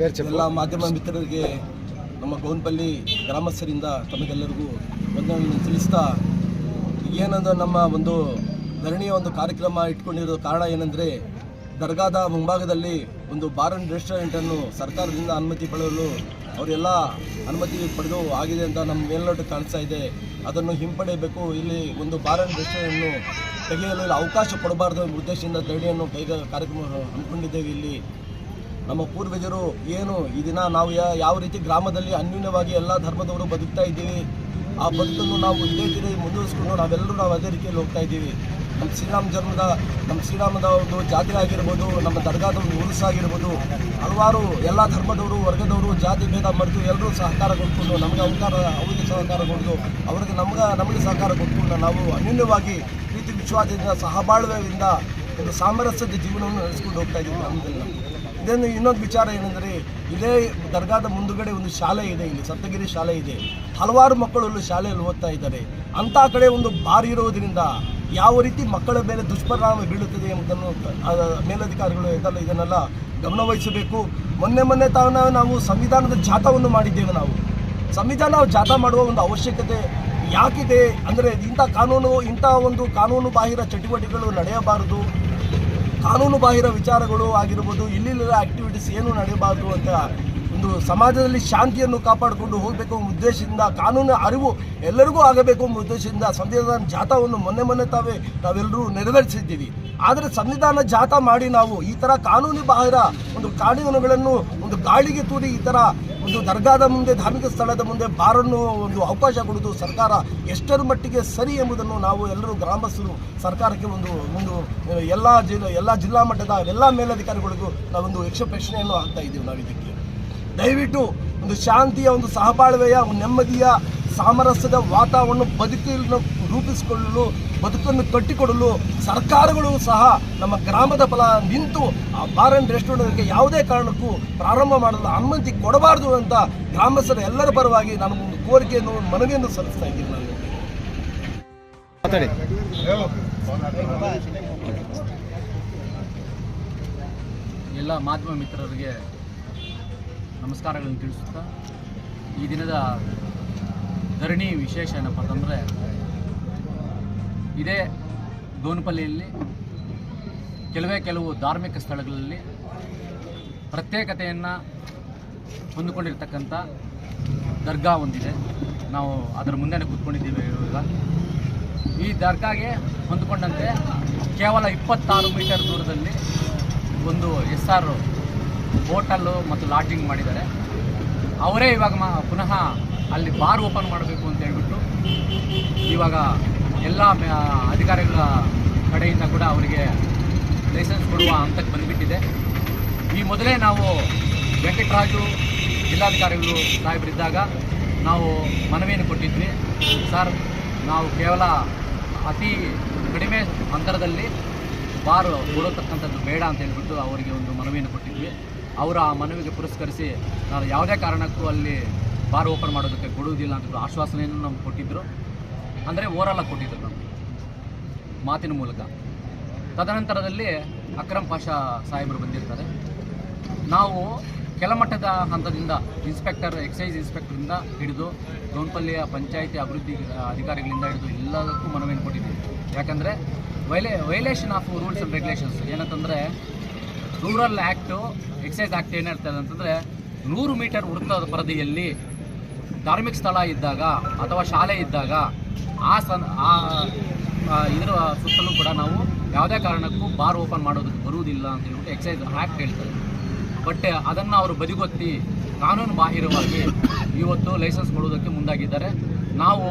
ಎಲ್ಲ ಮಾಧ್ಯಮ ಮಿತ್ರರಿಗೆ ನಮ್ಮ ಗೌನ್ಪಲ್ಲಿ ಗ್ರಾಮಸ್ಥರಿಂದ ತಮಗೆಲ್ಲರಿಗೂ ವಂದನೆಗಳನ್ನು ತಿಳಿಸ್ತಾ ಏನಂದ್ರೆ ನಮ್ಮ ಒಂದು ಧರಣಿಯ ಒಂದು ಕಾರ್ಯಕ್ರಮ ಇಟ್ಕೊಂಡಿರೋ ಕಾರಣ ಏನಂದರೆ ದರ್ಗಾದ ಮುಂಭಾಗದಲ್ಲಿ ಒಂದು ಬಾರ್ ಅಂಡ್ ರೆಸ್ಟೋರೆಂಟನ್ನು ಸರ್ಕಾರದಿಂದ ಅನುಮತಿ ಪಡೆಯಲು ಅವರೆಲ್ಲ ಅನುಮತಿ ಪಡೆದು ಆಗಿದೆ ಅಂತ ನಮ್ಮ ಮೇಲ್ನೋಟ ಕಾಣಿಸ್ತಾ ಇದೆ. ಅದನ್ನು ಹಿಂಪಡೆಯಬೇಕು. ಇಲ್ಲಿ ಒಂದು ಬಾರ್ ಅಂಡ್ ರೆಸ್ಟೋರೆಂಟನ್ನು ತೆಗೆಯಲು ಅವಕಾಶ ಕೊಡಬಾರ್ದು ಉದ್ದೇಶದಿಂದ ಧರಣಿಯನ್ನು ಕೈಗ ಕಾರ್ಯಕ್ರಮ ಹಮ್ಮಿಕೊಂಡಿದ್ದೇವೆ ಇಲ್ಲಿ. ನಮ್ಮ ಪೂರ್ವಜರು ಏನು ಈ ದಿನ ನಾವು ಯಾವ ರೀತಿ ಗ್ರಾಮದಲ್ಲಿ ಅನ್ಯೂನ್ಯವಾಗಿ ಎಲ್ಲ ಧರ್ಮದವರು ಬದುಕ್ತಾ ಇದ್ದೀವಿ, ಆ ಬದುಕನ್ನು ನಾವು ಇದೇ ರೀತಿ ಮುಂದುವರಿಸ್ಕೊಂಡು ನಾವೆಲ್ಲರೂ ನಾವು ಅದೇ ರೀತಿಯಲ್ಲಿ ಹೋಗ್ತಾ ಇದ್ದೀವಿ. ನಮ್ಮ ಶ್ರೀರಾಮ ಜನ್ಮದ ನಮ್ಮ ಶ್ರೀರಾಮದ ಒಂದು ಜಾತಿ ಆಗಿರ್ಬೋದು, ನಮ್ಮ ದರ್ಗಾದ ಒಂದು ಉರುಸು ಆಗಿರ್ಬೋದು, ಹಲವಾರು ಎಲ್ಲ ಧರ್ಮದವರು, ವರ್ಗದವರು, ಜಾತಿ ಭೇದ ಮರೆತು ಎಲ್ಲರೂ ಸಹಕಾರ ಕೊಟ್ಕೊಂಡು, ನಮಗೆ ಅವಕಾರ ಅವರಿಗೆ ಸಹಕಾರ ಕೊಟ್ಟು, ಅವರಿಗೆ ನಮ್ಗೆ, ನಮಗೆ ಸಹಕಾರ ಕೊಟ್ಕೊಂಡು ನಾವು ಅನ್ಯೂನ್ಯವಾಗಿ ಪ್ರೀತಿ, ವಿಶ್ವಾಸದಿಂದ ಸಹಬಾಳ್ವೆಯಿಂದ ಒಂದು ಸಾಮರಸ್ಯದ ಜೀವನವನ್ನು ನಡೆಸ್ಕೊಂಡು ಹೋಗ್ತಾ ಇದ್ದೀವಿ ನಮ್ಮದೆಲ್ಲ ಇದನ್ನು ಇನ್ನೊಂದು ವಿಚಾರ ಏನಂದರೆ, ಇದೇ ದರ್ಗಾದ ಮುಂದುಗಡೆ ಒಂದು ಶಾಲೆ ಇದೆ, ಇಲ್ಲಿ ಸಪ್ತಗಿರಿ ಶಾಲೆ ಇದೆ. ಹಲವಾರು ಮಕ್ಕಳು ಶಾಲೆಯಲ್ಲಿ ಓದ್ತಾ ಇದ್ದಾರೆ. ಅಂಥ ಕಡೆ ಒಂದು ಬಾರಿ ಇರೋದ್ರಿಂದ ಯಾವ ರೀತಿ ಮಕ್ಕಳ ಮೇಲೆ ದುಷ್ಪರಿಣಾಮ ಬೀಳುತ್ತದೆ ಎಂಬುದನ್ನು ಮೇಲಧಿಕಾರಿಗಳು ಇದೆಲ್ಲ ಇದನ್ನೆಲ್ಲ ಗಮನವಹಿಸಬೇಕು ಮೊನ್ನೆ ಮೊನ್ನೆ ತಾವು ನಾವು ಸಂವಿಧಾನದ ಜಾಥವನ್ನು ಮಾಡಿದ್ದೇವೆ ನಾವು. ಸಂವಿಧಾನ ಜಾಥಾ ಮಾಡುವ ಒಂದು ಅವಶ್ಯಕತೆ ಯಾಕಿದೆ? ಅಂದರೆ ಇಂಥ ಕಾನೂನು, ಇಂಥ ಒಂದು ಕಾನೂನು ಬಾಹಿರ ಚಟುವಟಿಕೆಗಳು ನಡೆಯಬಾರದು. ಕಾನೂನು ಬಾಹಿರ ವಿಚಾರಗಳು ಆಗಿರ್ಬೋದು ಇಲ್ಲಿಲ್ಲದ ಆಕ್ಟಿವಿಟೀಸ್ ಏನು ನಡೆಯಬಾರ್ದು ಅಂತ ಒಂದು ಸಮಾಜದಲ್ಲಿ ಶಾಂತಿಯನ್ನು ಕಾಪಾಡಿಕೊಂಡು ಹೋಗಬೇಕು ಎಂಬ ಉದ್ದೇಶದಿಂದ ಕಾನೂನು ಅರಿವು ಎಲ್ಲರಿಗೂ ಆಗಬೇಕು ಎಂಬ ಉದ್ದೇಶದಿಂದ ಸಂವಿಧಾನ ಜಾಥಾವನ್ನು ಮೊನ್ನೆ ಮೊನ್ನೆ ತಾವೇ ನಾವೆಲ್ಲರೂ ನೆರವೇರಿಸಿದ್ದೀವಿ ಆದರೆ ಸಂವಿಧಾನ ಜಾಥಾ ಮಾಡಿ ನಾವು ಈ ಥರ ಕಾನೂನು ಬಾಹಿರ ಒಂದು ಕಾನೂನುಗಳನ್ನು ಒಂದು ಗಾಳಿಗೆ ತೂರಿ ಈ ಥರ ಒಂದು ದರ್ಗಾದ ಮುಂದೆ, ಧಾರ್ಮಿಕ ಸ್ಥಳದ ಮುಂದೆ ಬಾರನ್ನು ಒಂದು ಅವಕಾಶ ಕೊಡುವುದು ಸರ್ಕಾರ ಎಷ್ಟರ ಮಟ್ಟಿಗೆ ಸರಿ ಎಂಬುದನ್ನು ನಾವು ಎಲ್ಲರೂ ಗ್ರಾಮಸ್ಥರು ಸರ್ಕಾರಕ್ಕೆ ಒಂದು ಒಂದು ಎಲ್ಲ ಜಿಲ್ಲಾ ಎಲ್ಲ ಜಿಲ್ಲಾ ಮಟ್ಟದ, ಎಲ್ಲ ಮೇಲಧಿಕಾರಿಗಳಿಗೂ ನಾವೊಂದು ಯಕ್ಷ ಪ್ರಶ್ನೆಯನ್ನು ಹಾಕ್ತಾ ಇದ್ದೀವಿ ನಾವು ಇದಕ್ಕೆ ದಯವಿಟ್ಟು ಒಂದು ಶಾಂತಿಯ, ಒಂದು ಸಹಬಾಳ್ವೆಯ, ಒಂದು ನೆಮ್ಮದಿಯ, ಸಾಮರಸ್ಯದ ವಾತಾವರಣ ಬದುಕನ್ನು ರೂಪಿಸಿಕೊಳ್ಳಲು, ಬದುಕನ್ನು ಕಟ್ಟಿಕೊಡಲು ಸರ್ಕಾರಗಳು ಸಹ ನಮ್ಮ ಗ್ರಾಮದ ಫಲ ನಿಂತು ಆ ಬಾರ್ ಅಂಡ್ ರೆಸ್ಟೋರೆಂಟ್ಗೆ ಯಾವುದೇ ಕಾರಣಕ್ಕೂ ಪ್ರಾರಂಭ ಮಾಡಲು ಅನುಮತಿ ಕೊಡಬಾರದು ಅಂತ ಗ್ರಾಮಸ್ಥರ ಎಲ್ಲರ ಪರವಾಗಿ ನಾನು ಕೋರಿಕೆಯನ್ನು, ಮನವಿಯನ್ನು ಸಲ್ಲಿಸ್ತಾ ಇದ್ದೀನಿ ನಾನು. ಎಲ್ಲ ಮಾಧ್ಯಮ ಮಿತ್ರರಿಗೆ ನಮಸ್ಕಾರಗಳನ್ನು ತಿಳಿಸುತ್ತಾ, ಈ ದಿನದ ಧರಣಿ ವಿಶೇಷ ಏನಪ್ಪ ಅಂತಂದರೆ, ಇದೇ ದೋನಪಲ್ಲಿಯಲ್ಲಿ ಕೆಲವೇ ಕೆಲವು ಧಾರ್ಮಿಕ ಸ್ಥಳಗಳಲ್ಲಿ ಪ್ರತ್ಯೇಕತೆಯನ್ನು ಹೊಂದಿಕೊಂಡಿರ್ತಕ್ಕಂಥ ದರ್ಗಾ ಒಂದಿದೆ. ನಾವು ಅದರ ಮುಂದೆನೇ ಕೂತ್ಕೊಂಡಿದ್ದೀವಿ ಇವಾಗ. ಈ ದರ್ಗಾಗೆ ಹೊಂದಿಕೊಂಡಂತೆ ಕೇವಲ ಇಪ್ಪತ್ತಾರು ಮೀಟರ್ ದೂರದಲ್ಲಿ ಒಂದು ಎಸ್ ಆರ್ ಹೋಟಲ್ಲು ಮತ್ತು ಲಾಡ್ಜಿಂಗ್ ಮಾಡಿದ್ದಾರೆ. ಅವರೇ ಇವಾಗ ಪುನಃ ಅಲ್ಲಿ ಬಾರ್ ಓಪನ್ ಮಾಡಬೇಕು ಅಂತ ಹೇಳ್ಬಿಟ್ಟು ಇವಾಗ ಎಲ್ಲ ಅಧಿಕಾರಿಗಳ ಕಡೆಯಿಂದ ಕೂಡ ಅವರಿಗೆ ಲೈಸೆನ್ಸ್ ಕೊಡುವ ಹಂತಕ್ಕೆ ಬಂದುಬಿಟ್ಟಿದೆ. ಈ ಮೊದಲೇ ನಾವು ವೆಂಕಟರಾಜು ಜಿಲ್ಲಾಧಿಕಾರಿಗಳು ಸಾಹೇಬರಿದ್ದಾಗ ನಾವು ಮನವಿಯನ್ನು ಕೊಟ್ಟಿದ್ವಿ. ಸರ್, ನಾವು ಕೇವಲ ಅತಿ ಕಡಿಮೆ ಅಂತರದಲ್ಲಿ ಬಾರು ಕೊಡತಕ್ಕಂಥದ್ದು ಬೇಡ ಅಂತ ಹೇಳ್ಬಿಟ್ಟು ಅವರಿಗೆ ಒಂದು ಮನವಿಯನ್ನು ಕೊಟ್ಟಿದ್ವಿ. ಅವರು ಆ ಮನವಿಗೆ ಪುರಸ್ಕರಿಸಿ ನಾನು ಯಾವುದೇ ಕಾರಣಕ್ಕೂ ಅಲ್ಲಿ ಬಾರ್ ಓಪನ್ ಮಾಡೋದಕ್ಕೆ ಕೊಡುವುದಿಲ್ಲ ಅಂತ ಆಶ್ವಾಸನೆಯನ್ನು ನಮ್ಗೆ ಕೊಟ್ಟಿದ್ದರು ಅಂದರೆ ಓರಲಾಗಿ ಕೊಟ್ಟಿದ್ದರು ನಮ್ಗೆ. ಮಾತಿನ ಮೂಲಕ. ತದನಂತರದಲ್ಲಿ ಅಕ್ರಮ್ ಪಾಷಾ ಸಾಹೇಬರು ಬಂದಿರ್ತಾರೆ. ನಾವು ಕೆಳಮಟ್ಟದ ಹಂತದಿಂದ ಇನ್ಸ್ಪೆಕ್ಟರ್, ಎಕ್ಸೈಸ್ ಇನ್ಸ್ಪೆಕ್ಟರಿಂದ ಹಿಡಿದು ಗೌನ್ಪಲ್ಲಿಯ ಪಂಚಾಯಿತಿ ಅಭಿವೃದ್ಧಿ ಅಧಿಕಾರಿಗಳಿಂದ ಹಿಡಿದು ಎಲ್ಲದಕ್ಕೂ ಮನವಿಯನ್ನು ಕೊಟ್ಟಿದ್ದೀವಿ. ಯಾಕಂದರೆ ವೈಲೇ violation of rules and regulations ಏನಂತಂದರೆ ರೂರಲ್ ಆ್ಯಕ್ಟು ಎಕ್ಸೈಸ್ ಆ್ಯಕ್ಟ್ ಏನು ಹೇಳ್ತದೆ ಅಂತಂದರೆ, ನೂರು ಮೀಟರ್ ವೃತ್ತದ ಪರದಿಯಲ್ಲಿ ಧಾರ್ಮಿಕ ಸ್ಥಳ ಇದ್ದಾಗ ಅಥವಾ ಶಾಲೆ ಇದ್ದಾಗ ಆ ಸನ್ ಆ ಆ, ಇದರ ಸುತ್ತಲೂ ಕೂಡ ನಾವು ಯಾವುದೇ ಕಾರಣಕ್ಕೂ ಬಾರ್ ಓಪನ್ ಮಾಡೋದಕ್ಕೆ ಬರುವುದಿಲ್ಲ ಅಂತ ಹೇಳ್ಬಿಟ್ಟು ಎಕ್ಸೈಸ್ ಆ್ಯಕ್ಟ್ ಹೇಳ್ತಾರೆ ಬಟ್ ಅದನ್ನು ಅವರು ಬದಿಗೊತ್ತಿ ಕಾನೂನು ಬಾಹಿರವಾಗಿ ಇವತ್ತು ಲೈಸೆನ್ಸ್ ಕೊಡೋದಕ್ಕೆ ಮುಂದಾಗಿದ್ದಾರೆ. ನಾವು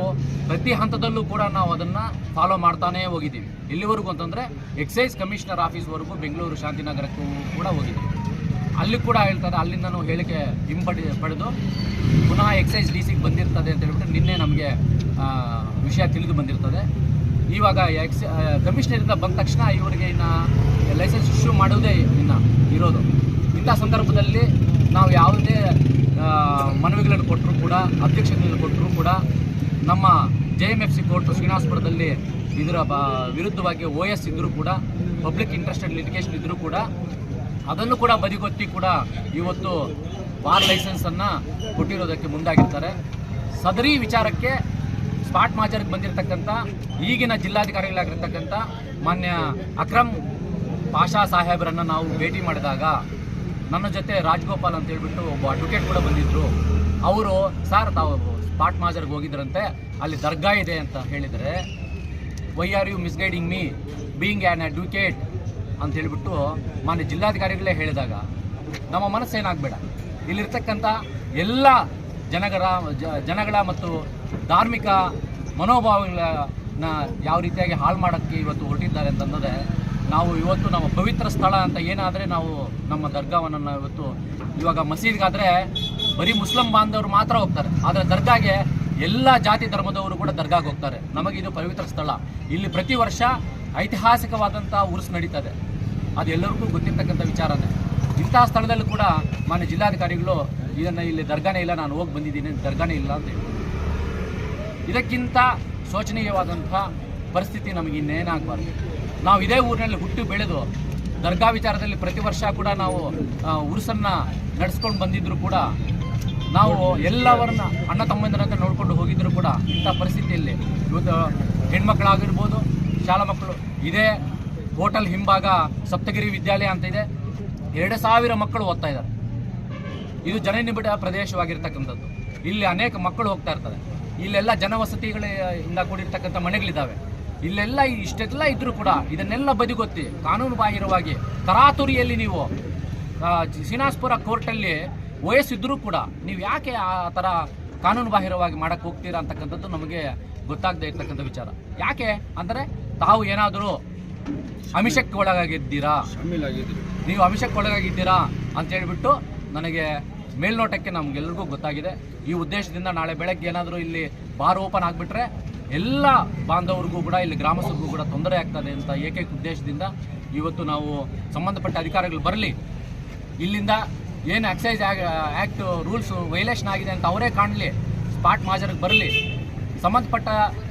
ಪ್ರತಿ ಹಂತದಲ್ಲೂ ಕೂಡ ನಾವು ಅದನ್ನು ಫಾಲೋ ಮಾಡ್ತಾನೇ ಹೋಗಿದ್ದೀವಿ. ಎಲ್ಲಿವರೆಗೂ ಅಂತಂದರೆ ಎಕ್ಸೈಸ್ ಕಮಿಷನರ್ ಆಫೀಸ್ವರೆಗೂ ಬೆಂಗಳೂರು ಶಾಂತಿನಗರಕ್ಕೂ ಕೂಡ ಹೋಗಿದ್ದೀವಿ ಅಲ್ಲಿ ಕೂಡ ಹೇಳ್ತಾರೆ ಅಲ್ಲಿಂದನೂ ಹೇಳಿಕೆ ಹಿಂಪಡಿ, ಪಡೆದು ಪುನಃ ಎಕ್ಸೈಸ್ ಡಿ ಸಿಗೆ ಬಂದಿರ್ತದೆ ಅಂತ ಹೇಳ್ಬಿಟ್ಟು ನಿನ್ನೆ ನಮಗೆ ವಿಷಯ ತಿಳಿದು ಬಂದಿರ್ತದೆ. ಇವಾಗ ಎಕ್ಸ್ ಕಮಿಷನರಿಂದ ಬಂದ ತಕ್ಷಣ ಇವರಿಗೆ ಇನ್ನು ಲೈಸೆನ್ಸ್ ಇಶ್ಯೂ ಮಾಡೋದೇ ಇನ್ನು ಇರೋದು. ಇಂಥ ಸಂದರ್ಭದಲ್ಲಿ ನಾವು ಯಾವುದೇ ಮನವಿಗಳನ್ನು ಕೊಟ್ಟರು ಕೂಡ, ಅಧ್ಯಕ್ಷತೆಯನ್ನು ಕೊಟ್ಟರು ಕೂಡ ನಮ್ಮ J M F C court ಶ್ರೀನಿವಾಸಪುರದಲ್ಲಿ ಇದರ ಬ, ವಿರುದ್ಧವಾಗಿ ಓ ಎಸ್ ಇದ್ದರೂ ಕೂಡ ಪಬ್ಲಿಕ್ ಇಂಟ್ರೆಸ್ಟೆಡ್ ಲಿಟಿಗೇಷನ್ ಇದ್ದರೂ ಕೂಡ, ಅದನ್ನು ಕೂಡ ಬದಿಗೊತ್ತಿ ಕೂಡ ಇವತ್ತು ಬಾರ್ ಲೈಸೆನ್ಸನ್ನು ಕೊಟ್ಟಿರೋದಕ್ಕೆ ಮುಂದಾಗಿರ್ತಾರೆ. ಸದರಿ ವಿಚಾರಕ್ಕೆ ಸ್ಪಾಟ್ ಮಾಜರ್ಗೆ ಬಂದಿರತಕ್ಕಂಥ, ಈಗಿನ ಜಿಲ್ಲಾಧಿಕಾರಿಗಳಾಗಿರ್ತಕ್ಕಂಥ ಮಾನ್ಯ ಅಕ್ರಮ್ ಪಾಷಾ ಸಾಹೇಬರನ್ನು ನಾವು ಭೇಟಿ ಮಾಡಿದಾಗ, ನನ್ನ ಜೊತೆ ರಾಜ್ಗೋಪಾಲ್ ಅಂತ ಹೇಳ್ಬಿಟ್ಟು ಒಬ್ಬ ಅಡ್ವೊಕೇಟ್ ಕೂಡ ಬಂದಿದ್ದರು ಅವರು, ಸರ್, ತಾವು ಸ್ಪಾಟ್ ಮಾಜರ್ಗೆ ಹೋಗಿದ್ರಂತೆ, ಅಲ್ಲಿ ದರ್ಗಾ ಇದೆ ಅಂತ ಹೇಳಿದರೆ why are you misguiding me being an advocate ಅಂತ ಹೇಳಿಬಿಟ್ಟು ಮಾನ್ಯ ಜಿಲ್ಲಾಧಿಕಾರಿಗಳೇ ಹೇಳಿದಾಗ, ನಮ್ಮ ಮನಸ್ಸೇನಾಗಬೇಡ. ಇಲ್ಲಿರ್ತಕ್ಕಂಥ ಎಲ್ಲ ಜನಗಳ ಜನಗಳ ಮತ್ತು ಧಾರ್ಮಿಕ ಮನೋಭಾವಗಳನ್ನ ಯಾವ ರೀತಿಯಾಗಿ ಹಾಳು ಮಾಡೋಕ್ಕೆ ಇವತ್ತು ಹೊರಟಿದ್ದಾರೆ ಅಂತಂದರೆ, ನಾವು ಇವತ್ತು ನಮ್ಮ ಪವಿತ್ರ ಸ್ಥಳ ಅಂತ ಏನಾದರೆ ನಾವು ನಮ್ಮ ದರ್ಗಾವನ್ನು ಇವತ್ತು ಇವಾಗ ಮಸೀದ್ಗಾದರೆ ಬರೀ ಮುಸ್ಲಿಂ ಬಾಂಧವರು ಮಾತ್ರ ಹೋಗ್ತಾರೆ. ಆದರೆ ದರ್ಗಾಗೆ ಎಲ್ಲ ಜಾತಿ ಧರ್ಮದವರು ಕೂಡ ದರ್ಗಾಗೆ ಹೋಗ್ತಾರೆ. ನಮಗಿದು ಪವಿತ್ರ ಸ್ಥಳ. ಇಲ್ಲಿ ಪ್ರತಿ ವರ್ಷ ಐತಿಹಾಸಿಕವಾದಂಥ ಉರುಸು ನಡೀತದೆ. ಅದು ಎಲ್ಲರಿಗೂ ಗೊತ್ತಿರ್ತಕ್ಕಂಥ ವಿಚಾರನೇ ಇಂತಹ ಸ್ಥಳದಲ್ಲೂ ಕೂಡ ಮಾನ್ಯ ಜಿಲ್ಲಾಧಿಕಾರಿಗಳು ಇದನ್ನು ಇಲ್ಲಿ ದರ್ಗಾನೇ ಇಲ್ಲ, ನಾನು ಹೋಗಿ ಬಂದಿದ್ದೀನಿ, ದರ್ಗಾನೇ ಇಲ್ಲ ಅಂತ ಇದಕ್ಕಿಂತ ಶೋಚನೀಯವಾದಂಥ ಪರಿಸ್ಥಿತಿ ನಮಗೆ ಇನ್ನೇನಾಗಬಾರ್ದು. ನಾವು ಇದೇ ಊರಿನಲ್ಲಿ ಹುಟ್ಟು ಬೆಳೆದು ದರ್ಗಾ ವಿಚಾರದಲ್ಲಿ ಪ್ರತಿ ವರ್ಷ ಕೂಡ ನಾವು ಉರುಸನ್ನು ಉರುಸನ್ನ ನಡೆಸ್ಕೊಂಡು ಬಂದಿದ್ರು ಕೂಡ ನಾವು ಎಲ್ಲವರನ್ನ ಅಣ್ಣ ತಮ್ಮಂದಿರಂತ ನೋಡಿಕೊಂಡು ಹೋಗಿದ್ರು ಕೂಡ ಇಂಥ ಪರಿಸ್ಥಿತಿಯಲ್ಲಿ ಇವತ್ತು ಹೆಣ್ಮಕ್ಳಾಗಿರ್ಬೋದು, ಶಾಲಾ ಮಕ್ಕಳು, ಇದೇ ಹೋಟೆಲ್ ಹಿಂಭಾಗ ಸಪ್ತಗಿರಿ ವಿದ್ಯಾಲಯ ಅಂತ ಇದೆ. ಎರಡು ಸಾವಿರ ಮಕ್ಕಳು ಓದ್ತಾ ಇದ್ದಾರೆ. ಇದು ಜನನಿಬಿಡ ಪ್ರದೇಶವಾಗಿರ್ತಕ್ಕಂಥದ್ದು. ಇಲ್ಲಿ ಅನೇಕ ಮಕ್ಕಳು ಹೋಗ್ತಾ ಇರ್ತಾರೆ. ಇಲ್ಲೆಲ್ಲ ಜನವಸತಿಗಳಿಂದ ಕೂಡಿರ್ತಕ್ಕಂಥ ಮನೆಗಳಿದ್ದಾವೆ. ಇಲ್ಲೆಲ್ಲ ಇಷ್ಟೆಲ್ಲ ಇದ್ರೂ ಕೂಡ ಇದನ್ನೆಲ್ಲ ಬದಿಗೊತ್ತಿ, ಕಾನೂನು ಬಾಹಿರವಾಗಿ ತರಾತುರಿಯಲ್ಲಿ ನೀವು ಸಿನಾಸ್ಪುರ ಕೋರ್ಟಲ್ಲಿ ವಯಸ್ಸಿದ್ರೂ ಕೂಡ ನೀವು ಯಾಕೆ ಆ ಥರ ಕಾನೂನು ಬಾಹಿರವಾಗಿ ಮಾಡಕ್ಕೆ ಹೋಗ್ತೀರಾ ಅಂತಕ್ಕಂಥದ್ದು ನಮಗೆ ಗೊತ್ತಾಗದೇ ಇರ್ತಕ್ಕಂಥ ವಿಚಾರ. ಯಾಕೆ ಅಂದರೆ ತಾವು ಏನಾದರೂ ಅಮಿಷಕ್ಕೆ ಒಳಗಾಗಿದ್ದೀರಾ? ನೀವು ಅಮಿಷಕ್ಕೆ ಒಳಗಾಗಿದ್ದೀರಾ ಅಂತ ಹೇಳ್ಬಿಟ್ಟು ನನಗೆ ಮೇಲ್ನೋಟಕ್ಕೆ ನಮ್ಗೆಲ್ರಿಗೂ ಗೊತ್ತಾಗಿದೆ. ಈ ಉದ್ದೇಶದಿಂದ ನಾಳೆ ಬೆಳಗ್ಗೆ ಏನಾದರೂ ಇಲ್ಲಿ ಬಾರ್ ಓಪನ್ ಆಗಿಬಿಟ್ರೆ ಎಲ್ಲ ಬಾಂಧವರಿಗೂ ಕೂಡ ಇಲ್ಲಿ ಗ್ರಾಮಸ್ಥರಿಗೂ ಕೂಡ ತೊಂದರೆ ಆಗ್ತದೆ ಅಂತ ಏಕೈಕ ಉದ್ದೇಶದಿಂದ ಇವತ್ತು ನಾವು ಸಂಬಂಧಪಟ್ಟ ಅಧಿಕಾರಿಗಳು ಬರಲಿ. ಇಲ್ಲಿಂದ ಏನು ಎಕ್ಸೈಸ್ ಆ್ಯಕ್ಟ್ ರೂಲ್ಸು ವೈಲೇಷನ್ ಆಗಿದೆ ಅಂತ ಅವರೇ ಕಾಣಲಿ. ಸ್ಪಾಟ್ ಮಾಜರ್ಗೆ ಬರಲಿ. ಸಂಬಂಧಪಟ್ಟ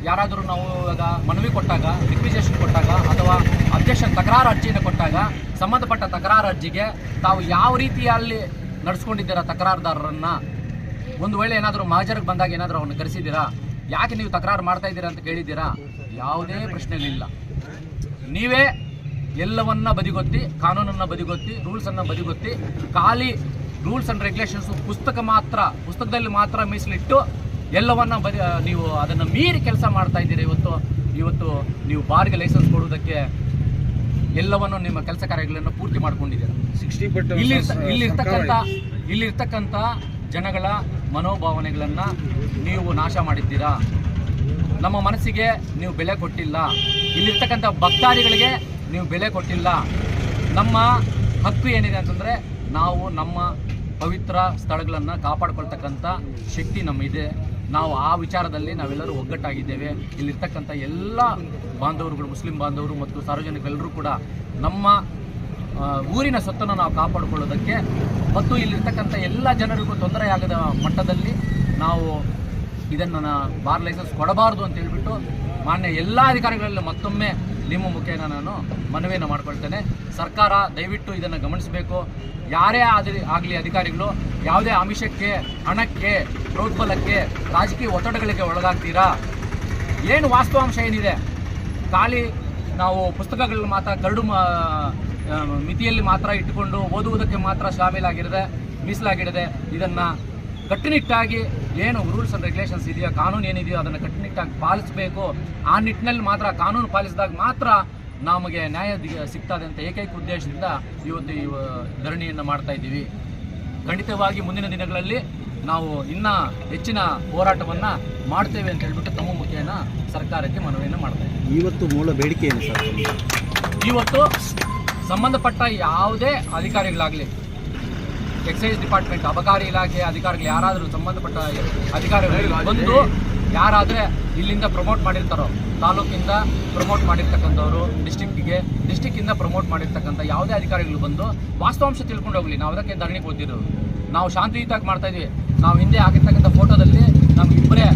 ಯಾರಾದರೂ ನಾವು ಇವಾಗ ಮನವಿ ಕೊಟ್ಟಾಗ ರಿಕ್ವಿಸೇಷನ್ ಕೊಟ್ಟಾಗ, ಅಥವಾ ಅಬ್ಜೆಕ್ಷನ್ ತಕರಾರು ಅರ್ಜಿಯನ್ನು ಕೊಟ್ಟಾಗ, ಸಂಬಂಧಪಟ್ಟ ತಕರಾರು ಅರ್ಜಿಗೆ ತಾವು ಯಾವ ರೀತಿಯಲ್ಲಿ ನಡೆಸ್ಕೊಂಡಿದ್ದೀರಾ ತಕರಾರುದಾರರನ್ನು? ಒಂದು ವೇಳೆ ಏನಾದರೂ ಮಾಜರಿಗೆ ಬಂದಾಗ ಏನಾದರೂ ಅವ್ರನ್ನ ಕರೆಸಿದ್ದೀರಾ? ಯಾಕೆ ನೀವು ತಕರಾರು ಮಾಡ್ತಾ ಇದ್ದೀರಾ ಅಂತ ಕೇಳಿದ್ದೀರಾ? ಯಾವುದೇ ಪ್ರಶ್ನೆಗಳಿಲ್ಲ. ನೀವೇ ಎಲ್ಲವನ್ನ ಬದಿಗೊತ್ತಿ ಕಾನೂನನ್ನ ಬದಿಗೊತ್ತಿ ರೂಲ್ಸನ್ನು ಬದಿಗೊತ್ತಿ ಖಾಲಿ ರೂಲ್ಸ್ ಅಂಡ್ ರೆಗ್ಯುಲೇಷನ್ಸ್ ಪುಸ್ತಕ ಮಾತ್ರ ಪುಸ್ತಕದಲ್ಲಿ ಮಾತ್ರ ಮೀಸಲಿಟ್ಟು ಎಲ್ಲವನ್ನ ಬದಿ ನೀವು ಅದನ್ನು ಮೀರಿ ಕೆಲಸ ಮಾಡ್ತಾ ಇದ್ದೀರಿ. ಇವತ್ತು ಇವತ್ತು ನೀವು ಬಾರ್ಗೆ ಲೈಸೆನ್ಸ್ ಕೊಡುವುದಕ್ಕೆ ಎಲ್ಲವನ್ನು ನಿಮ್ಮ ಕೆಲಸ ಕಾರ್ಯಗಳನ್ನು ಪೂರ್ತಿ ಮಾಡ್ಕೊಂಡಿದ್ದೀರಾ. ಇಲ್ಲಿ ಇಲ್ಲಿರ್ತಕ್ಕಂಥ ಇಲ್ಲಿರ್ತಕ್ಕಂಥ ಜನಗಳ ಮನೋಭಾವನೆಗಳನ್ನ ನೀವು ನಾಶ ಮಾಡಿದ್ದೀರಾ. ನಮ್ಮ ಮನಸ್ಸಿಗೆ ನೀವು ಬೆಲೆ ಕೊಟ್ಟಿಲ್ಲ. ಇಲ್ಲಿರ್ತಕ್ಕಂಥ ಭಕ್ತಾದಿಗಳಿಗೆ ನೀವು ಬೆಲೆ ಕೊಟ್ಟಿಲ್ಲ, ನಮ್ಮ ಹಕ್ಕು ಏನಿದೆ ಅಂತಂದರೆ ನಾವು ನಮ್ಮ ಪವಿತ್ರ ಸ್ಥಳಗಳನ್ನು ಕಾಪಾಡ್ಕೊಳ್ತಕ್ಕಂಥ ಶಕ್ತಿ ನಮ್ಮಿದೆ. ನಾವು ಆ ವಿಚಾರದಲ್ಲಿ ನಾವೆಲ್ಲರೂ ಒಗ್ಗಟ್ಟಾಗಿದ್ದೇವೆ. ಇಲ್ಲಿರ್ತಕ್ಕಂಥ ಎಲ್ಲ ಬಾಂಧವರುಗಳು, ಮುಸ್ಲಿಂ ಬಾಂಧವರು ಮತ್ತು ಸಾರ್ವಜನಿಕರೆಲ್ಲರೂ ಕೂಡ ನಮ್ಮ ಊರಿನ ಸೊತ್ತನ್ನು ನಾವು ಕಾಪಾಡಿಕೊಳ್ಳೋದಕ್ಕೆ ಮತ್ತು ಇಲ್ಲಿರ್ತಕ್ಕಂಥ ಎಲ್ಲ ಜನರಿಗೂ ತೊಂದರೆಯಾಗದ ಮಟ್ಟದಲ್ಲಿ ನಾವು ಇದನ್ನು ಬಾರ್ ಲೈಸೆನ್ಸ್ ಕೊಡಬಾರ್ದು ಅಂತ ಹೇಳ್ಬಿಟ್ಟು ಮಾನ್ಯ ಎಲ್ಲ ಅಧಿಕಾರಿಗಳಲ್ಲಿ ಮತ್ತೊಮ್ಮೆ ನಿಮ್ಮ ಮುಖೇನ ನಾನು ಮನವಿಯನ್ನು ಮಾಡ್ಕೊಳ್ತೇನೆ. ಸರ್ಕಾರ ದಯವಿಟ್ಟು ಇದನ್ನು ಗಮನಿಸಬೇಕು. ಯಾರೇ ಆದಿ ಆಗಲಿ ಅಧಿಕಾರಿಗಳು, ಯಾವುದೇ ಆಮಿಷಕ್ಕೆ, ಹಣಕ್ಕೆ, ಪ್ರೋತ್ಬಲಕ್ಕೆ, ರಾಜಕೀಯ ಒತ್ತಡಗಳಿಗೆ ಒಳಗಾಗ್ತೀರಾ? ಏನು ವಾಸ್ತವಾಂಶ ಏನಿದೆ? ಖಾಲಿ ನಾವು ಪುಸ್ತಕಗಳನ್ನ ಮಾತ್ರ, ಕರಡು ಮಿತಿಯಲ್ಲಿ ಮಾತ್ರ ಇಟ್ಟುಕೊಂಡು ಓದುವುದಕ್ಕೆ ಮಾತ್ರ ಶಾಮೀಲಾಗಿರದೆ ಮೀಸಲಾಗಿಡದೆ ಇದನ್ನು ಕಟ್ಟುನಿಟ್ಟಾಗಿ ಏನು ರೂಲ್ಸ್ ಅಂಡ್ ರೆಗ್ಯುಲೇಷನ್ಸ್ ಇದೆಯೋ ಕಾನೂನು ಏನಿದೆಯೋ ಅದನ್ನು ಕಟ್ಟುನಿಟ್ಟಾಗಿ ಪಾಲಿಸಬೇಕು. ಆ ನಿಟ್ಟಿನಲ್ಲಿ ಮಾತ್ರ ಕಾನೂನು ಪಾಲಿಸಿದಾಗ ಮಾತ್ರ ನಮಗೆ ನ್ಯಾಯ ಸಿಗ್ತದೆ ಅಂತ ಏಕೈಕ ಉದ್ದೇಶದಿಂದ ಇವತ್ತು ಈ ಧರಣಿಯನ್ನು ಮಾಡ್ತಾ ಇದ್ದೀವಿ. ಖಂಡಿತವಾಗಿ ಮುಂದಿನ ದಿನಗಳಲ್ಲಿ ನಾವು ಇನ್ನೂ ಹೆಚ್ಚಿನ ಹೋರಾಟವನ್ನು ಮಾಡ್ತೇವೆ ಅಂತ ಹೇಳ್ಬಿಟ್ಟು ತಮ್ಮ ಮುಖೇನ ಸರ್ಕಾರಕ್ಕೆ ಮನವಿಯನ್ನು ಮಾಡ್ತಾ ಇದ್ದೀವಿ. ಇವತ್ತು ಮೂಲ ಬೇಡಿಕೆ ಏನು ಸರ್? ಇವತ್ತು ಸಂಬಂಧಪಟ್ಟ ಯಾವುದೇ ಅಧಿಕಾರಿಗಳಾಗಲಿ ಎಕ್ಸೈಸ್ ಡಿಪಾರ್ಟ್ಮೆಂಟ್ ಅಬಕಾರಿ ಇಲಾಖೆ ಅಧಿಕಾರಿಗಳು ಯಾರಾದರೂ ಸಂಬಂಧಪಟ್ಟ ಅಧಿಕಾರಿಗಳು ಬಂದು ಯಾರಾದರೆ ಇಲ್ಲಿಂದ ಪ್ರಮೋಟ್ ಮಾಡಿರ್ತಾರೋ, ತಾಲೂಕಿಂದ ಪ್ರಮೋಟ್ ಮಾಡಿರ್ತಕ್ಕಂಥವ್ರು ಡಿಸ್ಟಿಕ್ಕಿಗೆ ಡಿಸ್ಟಿಕ್ಕಿಂದ ಪ್ರಮೋಟ್ ಮಾಡಿರ್ತಕ್ಕಂಥ ಯಾವುದೇ ಅಧಿಕಾರಿಗಳು ಬಂದು ವಾಸ್ತವಾಂಶ ತಿಳ್ಕೊಂಡು ಹೋಗಲಿ, ನಾವು ಅದಕ್ಕೆ ಧರಣಿಗೆ ಓದಿರೋದು ನಾವು ಶಾಂತಿಯುತವಾಗಿ ಮಾಡ್ತಾ ಇದೀವಿ. ನಾವು ಹಿಂದೆ ಆಗಿರ್ತಕ್ಕಂಥ ಫೋಟೋದಲ್ಲಿ ನಮ್ಗೆ ಇಬ್ಬರೇ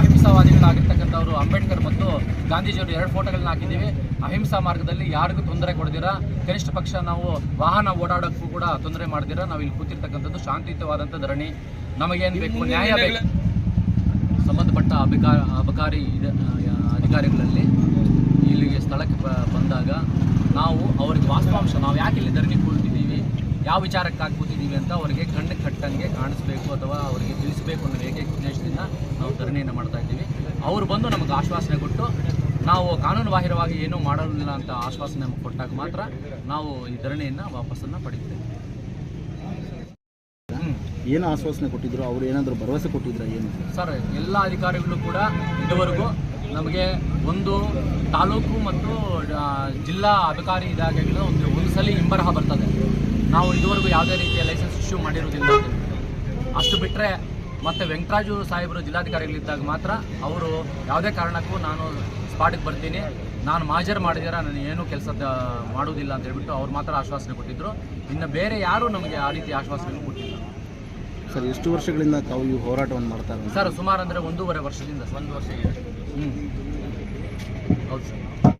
ಅಹಿಂಸಾವಾದಿಗಳಾಗಿರ್ತಕ್ಕಂಥವ್ರು ಅಂಬೇಡ್ಕರ್ ಮತ್ತು ಗಾಂಧಿ ಗಾಂಧೀಜಿಯವರು ಎರಡು ಫೋಟೋಗಳನ್ನ ಹಾಕಿದ್ದೀವಿ. ಅಹಿಂಸಾ ಮಾರ್ಗದಲ್ಲಿ ಯಾರಿಗೂ ತೊಂದರೆ ಕೊಡದಿರಾ, ಕನಿಷ್ಠ ಪಕ್ಷ ನಾವು ವಾಹನ ಓಡಾಡೋಕ್ಕೂ ಕೂಡ ತೊಂದರೆ ಮಾಡಿದಿರ, ನಾವು ಇಲ್ಲಿ ಕೂತಿರ್ತಕ್ಕಂಥದ್ದು ಶಾಂತಿಯುತವಾದಂಥ ಧರಣಿ. ನಮಗೇನು ಬೇಕು? ನ್ಯಾಯ ಬೇಕು. ಸಂಬಂಧಪಟ್ಟ ಅಬಕಾರ ಅಬಕಾರಿ ಅಧಿಕಾರಿಗಳಲ್ಲಿ ಇಲ್ಲಿಗೆ ಸ್ಥಳಕ್ಕೆ ಬಂದಾಗ ನಾವು ಅವರಿಗೆ ವಾಸ್ತವಾಂಶ, ನಾವು ಯಾಕೆ ಇಲ್ಲಿ ಧರಣಿ ಕೂಳ್ತಿದ್ದೀವಿ, ಯಾವ ವಿಚಾರಕ್ಕಾಗಿ ಕೂತಿದ್ದೀವಿ ಅಂತ ಅವರಿಗೆ ಕಣ್ಣು ಕಟ್ಟಂಗೆ ಕಾಣಿಸ್ಬೇಕು ಅಥವಾ ಅವರಿಗೆ ತಿಳಿಸಬೇಕು ಅನ್ನೋ ಏಕೈಕ ಉದ್ದೇಶದಿಂದ ನಾವು ಧರಣಿಯನ್ನು ಮಾಡ್ತಾ ಇದ್ದೀವಿ. ಅವರು ಬಂದು ನಮಗೆ ಆಶ್ವಾಸನೆ ಕೊಟ್ಟು ನಾವು ಕಾನೂನು ಬಾಹಿರವಾಗಿ ಏನೂ ಮಾಡೋದಿಲ್ಲ ಅಂತ ಆಶ್ವಾಸನೆ ಕೊಟ್ಟಾಗ ಮಾತ್ರ ನಾವು ಈ ಧರಣಿಯನ್ನು ವಾಪಸ್ಸನ್ನು ಹ್ಞೂ ಏನು ಆಶ್ವಾಸನೆ ಕೊಟ್ಟಿದ್ರು, ಅವ್ರು ಏನಾದರೂ ಭರವಸೆ ಕೊಟ್ಟಿದ್ರು ಏನು? ಸರ್, ಎಲ್ಲ ಅಧಿಕಾರಿಗಳು ಕೂಡ ಇದುವರೆಗೂ ನಮಗೆ ಒಂದು ತಾಲೂಕು ಮತ್ತು ಜಿಲ್ಲಾ ಅಧಿಕಾರಿ ಇಲಾಖೆಗಳು ಒಂದು ಒಂದು ಸಲ ಹಿಂಬರಹ ಬರ್ತದೆ. ನಾವು ಇದುವರೆಗೂ ಯಾವುದೇ ರೀತಿಯ ಲೈಸೆನ್ಸ್ ಇಶ್ಯೂ ಮಾಡಿರೋದಿಲ್ಲ ಅಷ್ಟು ಬಿಟ್ಟರೆ ಮತ್ತು ವೆಂಕಟರಾಜು ಸಾಹೇಬರು ಜಿಲ್ಲಾಧಿಕಾರಿಗಳಿದ್ದಾಗ ಮಾತ್ರ ಅವರು ಯಾವುದೇ ಕಾರಣಕ್ಕೂ ನಾನು ಸ್ಪಾಟಿಗೆ ಬರ್ತೀನಿ. ನಾನು ಮಾಜರ್ ಮಾಡಿದಿರ, ನಾನು ಏನೂ ಕೆಲಸ ಮಾಡುವುದಿಲ್ಲ ಅಂತ ಹೇಳ್ಬಿಟ್ಟು ಅವ್ರು ಮಾತ್ರ ಆಶ್ವಾಸನೆ ಕೊಟ್ಟಿದ್ದರು ಇನ್ನು ಬೇರೆ ಯಾರೂ ನಮಗೆ ಆ ರೀತಿ ಆಶ್ವಾಸನೆ ಕೊಟ್ಟಿಲ್ಲ. ಸರ್, ಎಷ್ಟು ವರ್ಷಗಳಿಂದ ತಾವು ಈ ಹೋರಾಟವನ್ನು ಮಾಡ್ತಾರೆ ಸರ್, ಸುಮಾರು ಅಂದರೆ ಒಂದೂವರೆ ವರ್ಷದಿಂದ, ಒಂದು ವರ್ಷ ಹ್ಞೂ ಹೌದು ಸರ್.